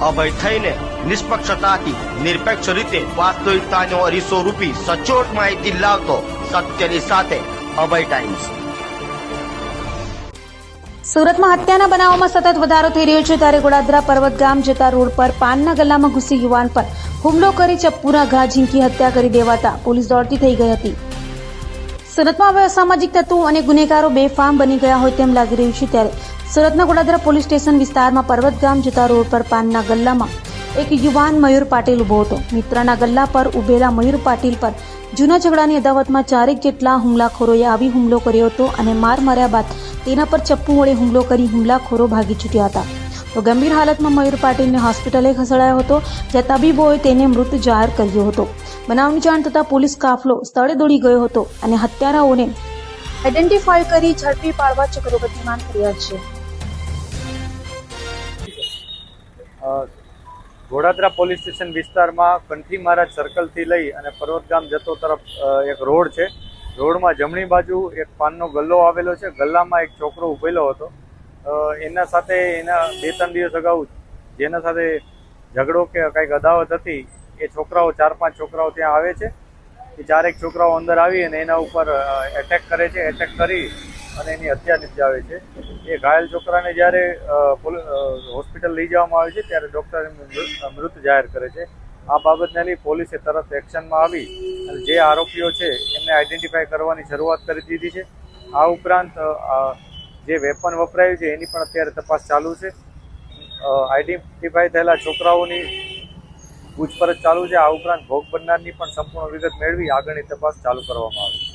અભય થઈને નિષ્પક્ષતાથી, નિરપેક્ષ રીતે વાસ્તવિકતાનો અરીસો રૂપી સચોટ માહિતી લાવતો સત્યની સાથે અભય ટાઈમ્સ સુરતમાં હત્યાના બનાવોમાં સતત વધારો થઈ રહ્યો છે ત્યારે ગોડાદરા પર્વત ગામ જતા રોડ પર પાનના ગલ્લામાં ઘૂસી યુવાન પર હુમલો કરી ચપ્પુના ઘા ઝીંકી હત્યા કરી દેવાતા પોલીસ દોડતી થઈ ગઈ હતી. સુરતમાં હવે અસામાજિક તત્વો અને ગુનેગારો બેફામ બની ગયા હોય તેમ લાગી રહ્યું છે ત્યારે સુરતના ગોડાદરા પોલીસ સ્ટેશન વિસ્તારમાં પર્વત ગામ જતા રોડ પર પાનના ગલ્લામાં એક યુવાન મયુર પાટીલ ઊભો હતો. મિત્રના ગલ્લા પર ઉભેલા મયુર પાટીલ પર જૂના ઝઘડાની અદાવતમાં ચારેક જેટલા હુમલાખોરોએ આવી હુમલો કર્યો હતો અને માર માર્યા બાદ તેના પર ચપ્પુ વડે હુમલો કરી હુમલાખોરો ભાગી છૂટ્યા હતા. તો ગંભીર હાલતમાં મયુર પાટીલને હોસ્પિટલે ખસેડાયો હતો, જ્યાં તબીબોએ તેને મૃત જાહેર કર્યો હતો. બનાવની જાણ થતાં પોલીસ કાફલો સ્થળે દોડી ગયો હતો અને હત્યારાઓને આઈડેન્ટિફાય કરી ઝડપી પાડવા ચક્રો ગતિમાન કર્યા છે. ઘોડાદરા પોલીસ સ્ટેશન વિસ્તારમાં કંઠી મહારાજ સર્કલથી લઈ અને પર્વતગામ જતો તરફ એક રોડ છે. રોડમાં જમણી બાજુ એક પાનનો ગલ્લો આવેલો છે. ગલ્લામાં એક છોકરો ઉભેલો હતો. એના સાથે એના બે ત્રણ દિવસ અગાઉ જેના સાથે ઝઘડો કે કંઈક અદાવત હતી, એ છોકરાઓ, ચાર પાંચ છોકરાઓ ત્યાં આવે છે. એ ચારેક છોકરાઓ અંદર આવી અને એના ઉપર એટેક કરે છે. એટેક કરી અને એની હત્યા નિપજાવે છે. એ ઘાયલ છોકરાને જ્યારે હોસ્પિટલ લઈ જવામાં આવે છે, ત્યારે ડૉક્ટર મૃત- જાહેર કરે છે. આ બાબતને લઈ પોલીસે તરત એક્શનમાં આવી અને જે આરોપીઓ છે, એમને આઈડેન્ટિફાય કરવાની શરૂઆત કરી દીધી છે. આ ઉપરાંત જે વેપન વપરાયું છે, એની પણ અત્યારે તપાસ ચાલુ છે. આઈડેન્ટિફાય થયેલા છોકરાઓની પૂછપરછ ચાલુ છે. આ ઉપરાંત ભોગ બનનારની પણ સંપૂર્ણ વિગત મેળવી આગળની તપાસ ચાલુ કરવામાં આવશે